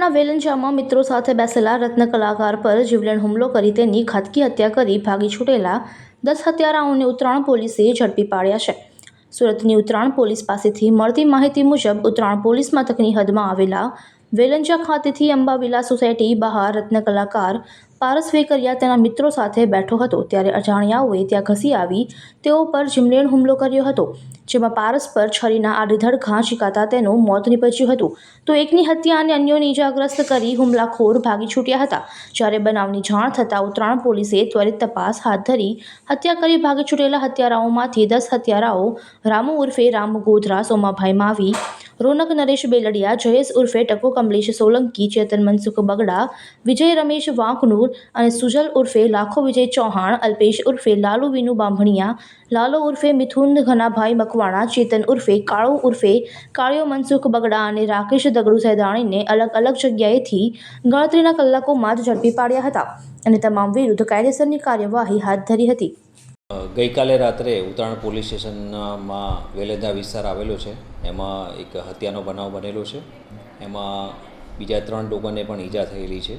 ના વેલંજામાં મિત્રો સાથે બેસેલા રત્ન કલાકાર પર જીવલેણ હુમલો કરી તેની ઘાતકી હત્યા કરી ભાગી છૂટેલા દસ હત્યારાઓને ઉત્તરાયણ પોલીસે ઝડપી પાડ્યા છે. સુરતની ઉત્તરાયણ પોલીસ પાસેથી મળતી માહિતી મુજબ ઉત્તરાયણ પોલીસ મથકની હદમાં આવેલા વેલંજા ખાતેથી અંબાવિલા સોસાયટી બહાર રત્ન કલાકાર પારસ વેકરિયા તેના મિત્રો સાથે બેઠો હતો. ત્યારે અજાણ્યાઓએ ત્યાં ઘસી આવી. તેઓ પર જીમલેણ હુમલો કર્યો હતો, જેમાં પારસ પર છરીના આડધડ ઘા ચીકાતા તેનું મોત નીપજ્યું હતું. તો એકની હત્યા અને અન્યોને ઇજાગ્રસ્ત કરી હુમલાખોર ભાગી છૂટ્યા હતા. જ્યારે બનાવની જાણ થતાં ઉત્તરાણ પોલીસે ત્વરિત તપાસ હાથ ધરી હત્યા કરી ભાગી છૂટેલા હત્યારાઓમાંથી દસ હત્યારાઓ રામુ ઉર્ફે રામ ગોધરા સોમાભાઈ માવી રોનક, નરેશ બેલડિયા, જયેશ ઉર્ફે ટકો કમલેશ સોલંકી, ચેતન મનસુખ બગડા, વિજય રમેશ વાંકનૂર અને સુજલ ઉર્ફે લાખો વિજય ચૌહાણ, અલ્પેશ ઉર્ફે લાલુ વિનુ બાંભણિયા, લાલો ઉર્ફે મિથુન ઘનાભાઈ મકવાણા, ચેતન ઉર્ફે કાળો ઉર્ફે કાળિયો મનસુખ બગડા અને રાકેશ દગડુ સૈદાણીને અલગ અલગ જગ્યાએથી ગણતરીના કલાકોમાં જ ઝડપી પાડ્યા હતા અને તમામ વિરુદ્ધ કાયદેસરની કાર્યવાહી હાથ ધરી હતી. ગઈકાલે રાત્રે ઉત્તરાયણ પોલીસ સ્ટેશનમાં વેલેદા વિસ્તાર આવેલો છે. એમાં એક હત્યાનો બનાવ બનેલો છે. એમાં બીજા ત્રણ લોકોને પણ ઈજા થયેલી છે.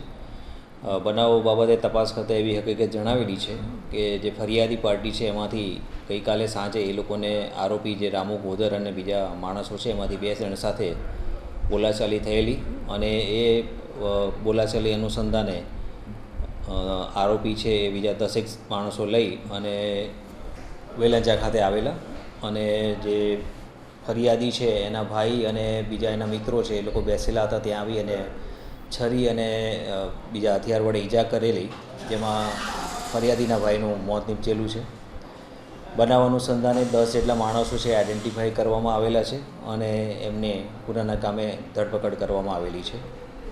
બનાવ બાબતે તપાસ કરતાં એવી હકીકત જણાવેલી છે કે જે ફરિયાદી પાર્ટી છે એમાંથી ગઈકાલે સાંજે એ લોકોને આરોપી જે રામુ ગોધર અને બીજા માણસો છે એમાંથી બે જણ સાથે બોલાચાલી થયેલી અને એ બોલાચાલી અનુસંધાને આરોપી છે એ બીજા દસેક માણસો લઈ અને વેલંજા ખાતે આવેલા. અને જે ફરિયાદી છે એના ભાઈ અને બીજા એના મિત્રો છે એ લોકો બેસેલા હતા ત્યાં આવી અને છરી અને બીજા હથિયાર વડે ઈજા કરેલી, જેમાં ફરિયાદીના ભાઈનું મોત નીપજેલું છે. બનાવ અનુસંધાને દસ જેટલા માણસો છે આઈડેન્ટિફાઈ કરવામાં આવેલા છે અને એમને ગુનાના કામે ધરપકડ કરવામાં આવેલી છે.